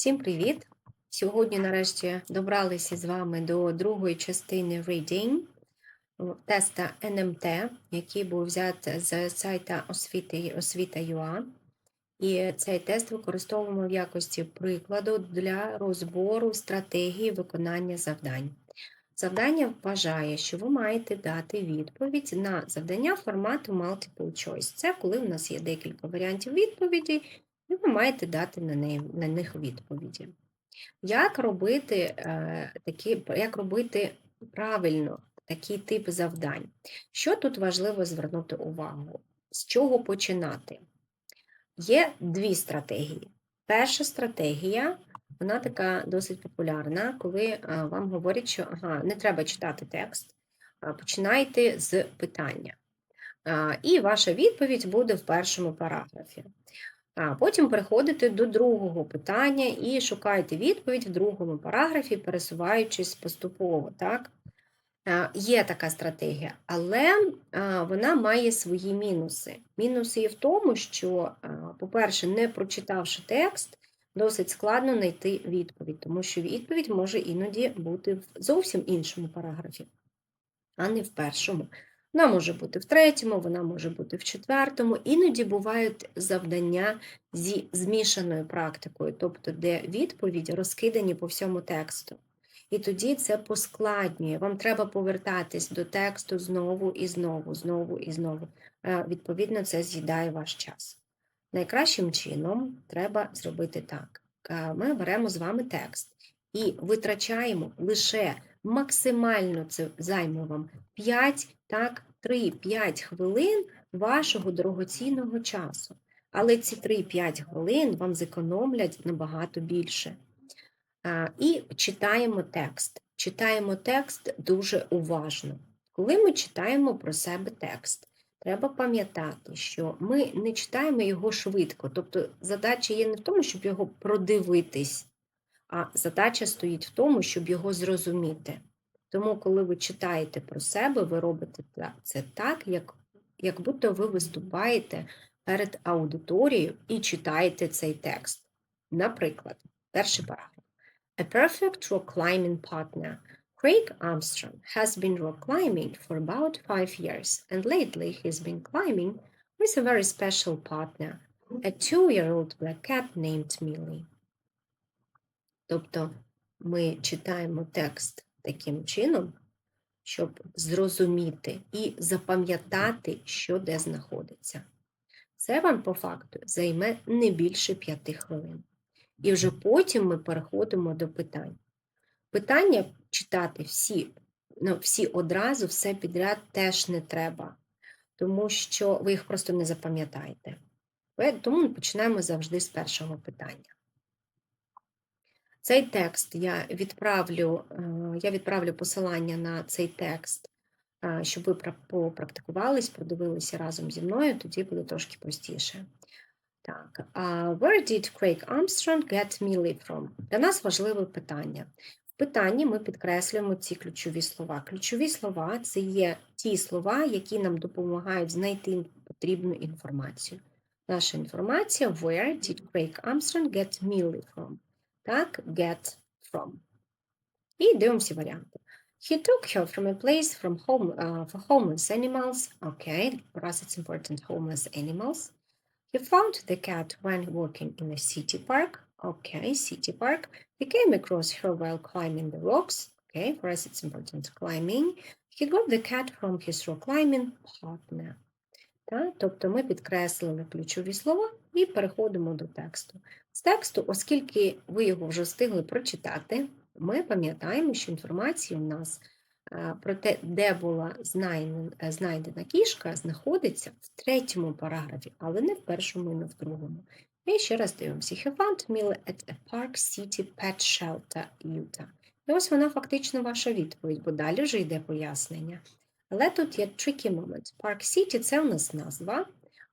Всім привіт! Сьогодні, нарешті, добралися з вами до другої частини Reading теста НМТ, який був взят з сайта освіти освіта.ua. І цей тест використовуємо в якості прикладу для розбору стратегії виконання завдань. Завдання вважає, що ви маєте дати відповідь на завдання формату Multiple Choice. Це коли в нас є декілька варіантів відповіді, і ви маєте дати на, неї, на них відповіді. Як робити, е, такі, як робити правильно такий тип завдань? Що тут важливо звернути увагу? З чого починати? Є дві стратегії. Перша стратегія, вона така досить популярна, коли е, вам говорять, що ага, не треба читати текст, починайте з питання. І ваша відповідь буде в першому параграфі. А потім переходите до другого питання і шукаєте відповідь в другому параграфі, пересуваючись поступово. Так? Є така стратегія, але вона має свої мінуси. Мінуси є в тому, що, по-перше, не прочитавши текст, досить складно знайти відповідь, тому що відповідь може іноді бути в зовсім іншому параграфі, а не в першому. Вона може бути в третьому, вона може бути в четвертому. Іноді бувають завдання зі змішаною практикою, тобто де відповіді розкидані по всьому тексту. І тоді це поскладнює. Вам треба повертатись до тексту знову і знову, знову і знову. Е, відповідно, це з'їдає ваш час. Найкращим чином треба зробити так: е, ми беремо з вами текст і витрачаємо лише максимально це займе вам 5, так, 3-5 хвилин вашого дорогоцінного часу. Але ці 3-5 хвилин вам зекономлять набагато більше. І читаємо текст. Читаємо текст дуже уважно. Коли ми читаємо про себе текст, треба пам'ятати, що ми не читаємо його швидко. Тобто задача є не в тому, щоб його продивитись, а задача стоїть в тому, щоб його зрозуміти. Тому, коли ви читаєте про себе, ви робите це так, як, як будто ви виступаєте перед аудиторією і читаєте цей текст. Наприклад, перший параграф. A perfect rock climbing partner. Craig Armstrong has been rock climbing for about five years, and lately he's been climbing with a very special partner, a two-year-old black cat named Millie. Тобто ми читаємо текст таким чином, щоб зрозуміти і запам'ятати, що де знаходиться. Це вам по факту займе не більше п'яти хвилин. І вже потім ми переходимо до питань. Питання читати всі, ну, всі одразу, все підряд теж не треба, тому що ви їх просто не запам'ятаєте. Тому ми починаємо завжди з першого питання. Цей текст я відправлю е, я відправлю посилання на цей текст, е, щоб ви попрактикувались, продивилися разом зі мною, тоді буде трошки простіше. Так, Where did Craig Armstrong get Millie from? Для нас важливе питання. В питанні ми підкреслюємо ці ключові слова. Ключові слова це є ті слова, які нам допомагають знайти потрібну інформацію. Наша інформація Where did Craig Armstrong get Millie from? Так, get from. І дивимося варіанти. He took her from a place from home, uh, for homeless animals. Okay, for us it's important, homeless animals. He found the cat when walking in a city park. Okay, city park. He came across her while climbing the rocks. Okay, for us it's important, climbing. He got the cat from his rock climbing partner. Так? Тобто ми підкреслили ключові слова і переходимо до тексту. З тексту, оскільки ви його вже встигли прочитати, ми пам'ятаємо, що інформація у нас е, про те, де була е, знайдена кішка, знаходиться в третьому параграфі, але не в першому і не в другому. І ще раз дивимося. He found Millie at a Park City Pet Shelter, Utah. І ось вона фактично ваша відповідь, бо далі вже йде пояснення. Але тут є tricky moment. Park City це у нас назва,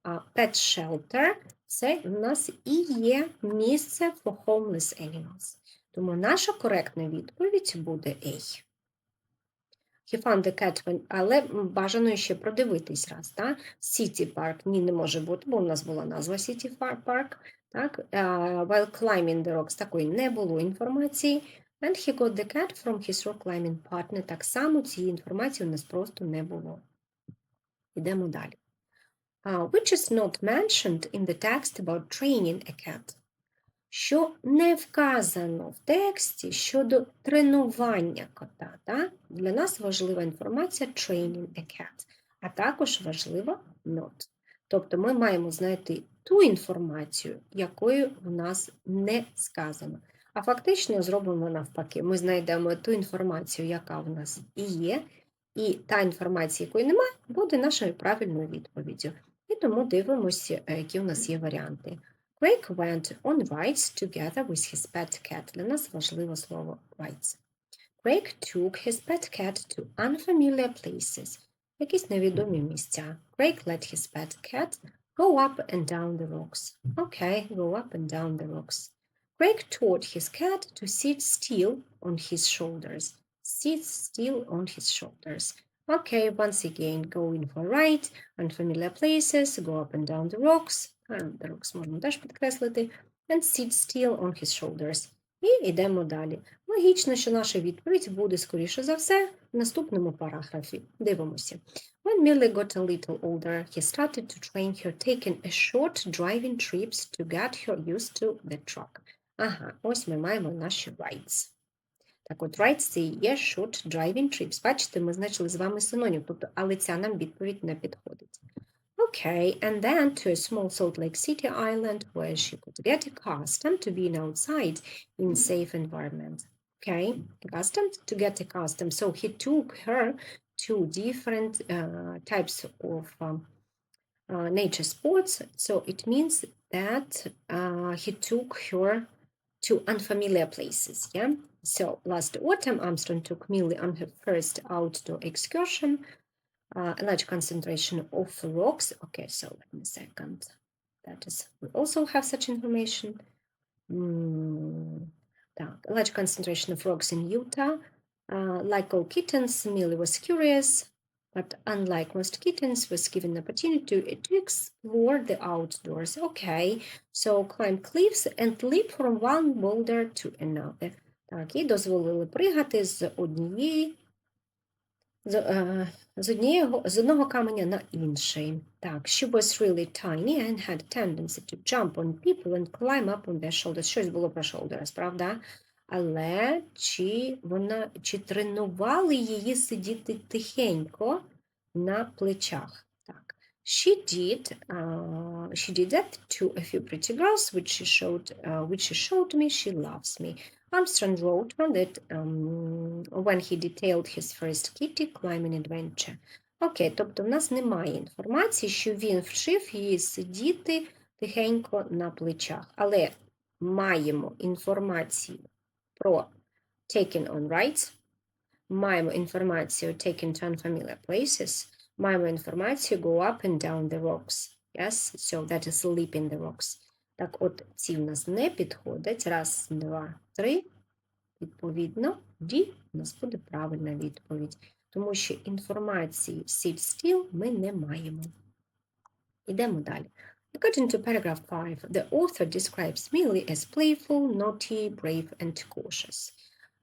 а Pet Shelter це у нас і є місце for homeless animals. Тому наша коректна відповідь буде A. He found the cat when... Але бажано ще продивитись раз. Та? City Park ні, не може бути, бо у нас була назва City Park. Так? А, while climbing the rocks такої не було інформації. And he got the cat from his rock climbing partner. Так само цієї інформації у нас просто не було. Йдемо далі. Uh, which is not mentioned in the text about training a cat. Що не вказано в тексті щодо тренування кота. Так? Для нас важлива інформація training a cat, а також важлива not. Тобто ми маємо знайти ту інформацію, якою в нас не сказано. А фактично зробимо навпаки. Ми знайдемо ту інформацію, яка в нас і є, і та інформація, якої немає, буде нашою правильною відповіддю. І тому дивимося, е, які у нас є варіанти. Craig went on rides together with his pet cat. Для нас важливе слово rides. Craig took his pet cat to unfamiliar places. Якісь невідомі місця. Craig let his pet cat go up and down the rocks. Okay, go up and down the rocks. Craig taught his cat to sit still on his shoulders. Sit still on his shoulders. Okay, once again, going for a ride, unfamiliar places, go up and down the rocks. А, the rocks можна теж підкреслити. And sit still on his shoulders. І йдемо далі. Логічно, що наша відповідь буде, скоріше за все, в наступному параграфі. Дивимося. When Millie got a little older, he started to train her taking a short driving trips to get her used to the truck. Ага, ось ми маємо наші rides. Так от, rides – це і є short driving trips. Бачите, ми значили з вами синонім, тобто, але ця нам відповідь не підходить. Okay, and then to a small Salt Lake City island where she could get accustomed to being outside in safe environment. Okay, accustomed to get accustomed. So he took her to different uh, types of um, uh, nature sports. So it means that uh, he took her to unfamiliar places. Yeah. So last autumn, Armstrong took Millie on her first outdoor excursion. Uh, a large concentration of rocks. Okay, so let me a second. That is, we also have such information. Mm, так, a large concentration of rocks in Utah. Uh, like all kittens, Millie was curious, but unlike most kittens, was given the opportunity to, to explore the outdoors. Okay, so climb cliffs and leap from one boulder to another. Так, їй дозволили пригати з однієї з, е, з, однієго, з одного каменя на інший. Так, she was really tiny and had a tendency to jump on people and climb up on their shoulders. Щось було про shoulders, правда? Але чи вона чи тренували її сидіти тихенько на плечах? She did, uh, she did that to a few pretty girls, which she showed, uh, which she showed me she loves me. Armstrong wrote on it um, when he detailed his first kitty climbing adventure. Окей, тобто в нас немає інформації, що він вчив її сидіти тихенько на плечах. Але маємо інформацію про taking on rides, маємо інформацію taken to unfamiliar places, маємо інформацію go up and down the rocks. Yes, so that is leap in the rocks. Так от, ці в нас не підходять. Раз, два, три. Відповідно, D у нас буде правильна відповідь, тому що інформації sit still ми не маємо. Ідемо далі. According to paragraph 5, the author describes Millie as playful, naughty, brave and cautious.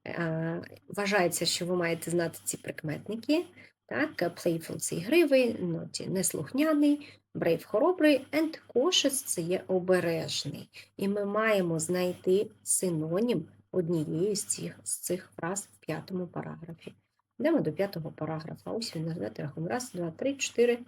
Е, Вважається, що ви маєте знати ці прикметники. Так, playful – це ігривий, naughty – неслухняний, brave – хоробрий, and cautious – це є обережний. І ми маємо знайти синонім однієї з цих, з цих фраз в п'ятому параграфі. Йдемо до п'ятого параграфа. Ось він назвати рахунок. Раз, два, три, чотири.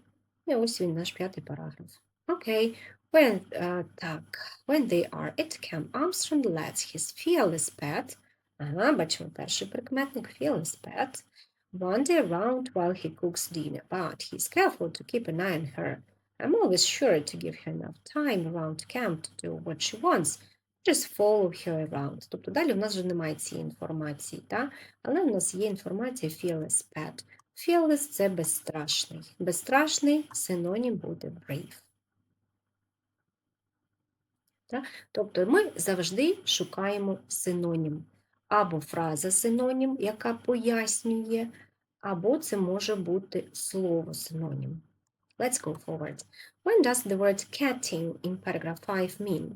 І ось він наш п'ятий параграф. Окей. When, uh, так, when they are at camp, Armstrong lets his fearless pet, ага, бачимо перший прикметник, fearless pet, wander around while he cooks dinner, but he's careful to keep an eye on her. I'm always sure to give her enough time around camp to do what she wants, just follow her around. Тобто далі в нас вже немає цієї інформації, та? але в нас є інформація fearless pet. Fearless – це безстрашний. Безстрашний синонім буде brave. Та? Тобто ми завжди шукаємо синонім. Або фраза синонім, яка пояснює або це може бути слово синонім. Let's go forward. When does the word catting in paragraph 5 mean?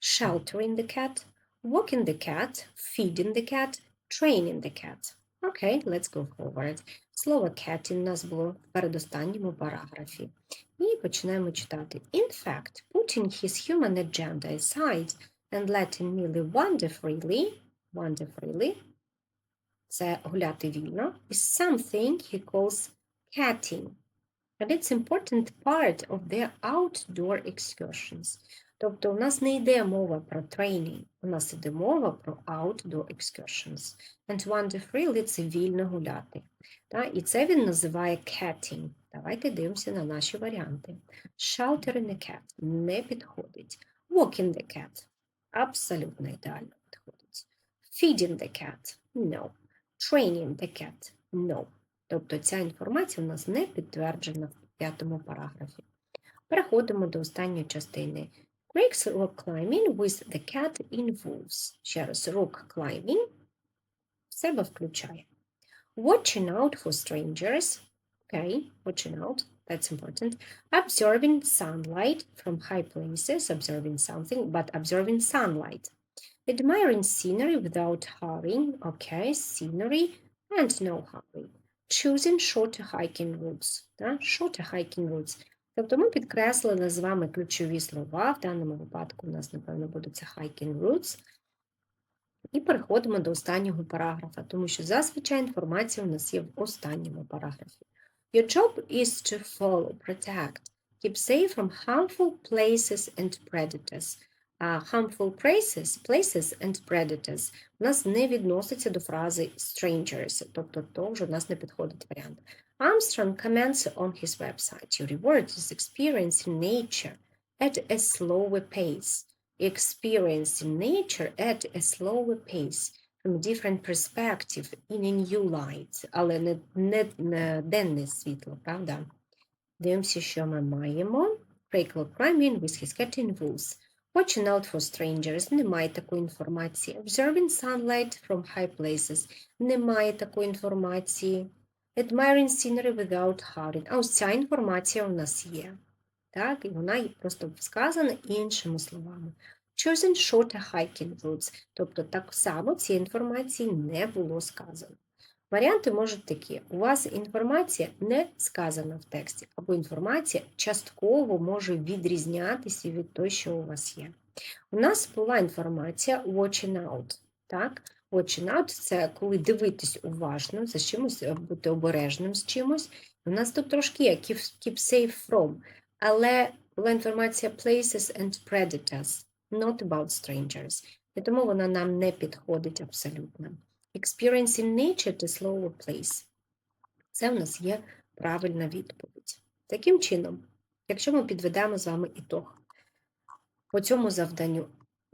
Sheltering the cat, walking the cat, feeding the cat, training the cat. Okay, let's go forward. Слово catting у нас було в передостанньому параграфі. І починаємо читати. In fact, putting his human agenda aside and letting me live wander freely, wander freely, це гуляти вільно, is something he calls catting. And it's important part of their outdoor excursions. Тобто у нас не йде мова про тренінг, у нас йде мова про outdoor excursions. And wander freely – це вільно гуляти. Та? І це він називає catting. Давайте дивимося на наші варіанти. Sheltering the cat – не підходить. Walking the cat – абсолютно ідеально. Feeding the cat – no. Training the cat – no. Тобто ця інформація у нас не підтверджена в п'ятому параграфі. Переходимо до останньої частини. Greeks rock climbing with the cat involves. Ще раз, rock climbing в себе включає. Watching out for strangers. Okay, watching out, that's important. Observing sunlight from high places, observing something, but observing sunlight. Admiring scenery without hurrying. Okay, scenery and no hurry. Choosing shorter hiking routes. Да? Shorter hiking routes. Тобто ми підкреслили з вами ключові слова. В даному випадку у нас, напевно, буде це hiking routes. І переходимо до останнього параграфа, тому що зазвичай інформація у нас є в останньому параграфі. Your job is to follow, protect, keep safe from harmful places and predators. А harmful places, places and predators у нас не відноситься до фрази strangers, тобто то вже у нас не підходить варіант. Armstrong comments on his website. Your reward is experience in nature at a slower pace. Experience in nature at a slower pace from a different perspective in a new light. Але не, не, не денне світло, правда? Дивимося, що ми маємо. Prickle climbing with his cat in woods. Watching out for strangers. Немає такої інформації. Observing sunlight from high places. Немає такої інформації. Admiring scenery without hurrying. А ось ця інформація у нас є. Так, і вона просто сказана іншими словами. Choosing shorter hiking routes. Тобто так само цієї інформації не було сказано. Варіанти можуть такі: у вас інформація не сказана в тексті, або інформація частково може відрізнятися від того, що у вас є. У нас була інформація watching out. Так? Watching out – це коли дивитись уважно, за чимось, е, бути обережним з чимось. У нас тут трошки є keep, keep safe from, але була інформація places and predators, not about strangers. І тому вона нам не підходить абсолютно. Experience in nature to slower place. Це в нас є правильна відповідь. Таким чином, якщо ми підведемо з вами ітог по цьому завданню,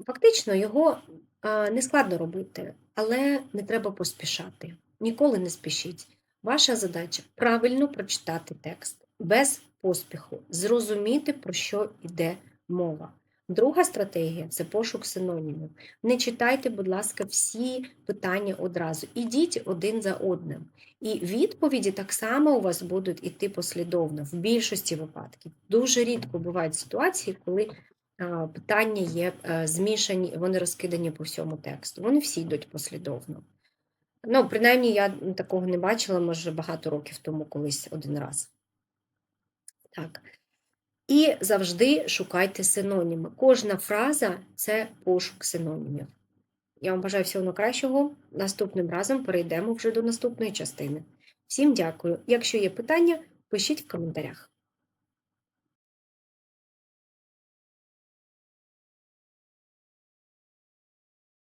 фактично його не складно робити, але не треба поспішати. Ніколи не спішіть. Ваша задача правильно прочитати текст без поспіху, зрозуміти, про що йде мова. Друга стратегія це пошук синонімів. Не читайте, будь ласка, всі питання одразу. Ідіть один за одним. І відповіді так само у вас будуть іти послідовно, в більшості випадків. Дуже рідко бувають ситуації, коли питання є а, змішані, вони розкидані по всьому тексту. Вони всі йдуть послідовно. Ну, принаймні, я такого не бачила, може, багато років тому колись один раз. Так. І завжди шукайте синоніми. Кожна фраза це пошук синонімів. Я вам бажаю всього найкращого. Наступним разом перейдемо вже до наступної частини. Всім дякую. Якщо є питання, пишіть в коментарях.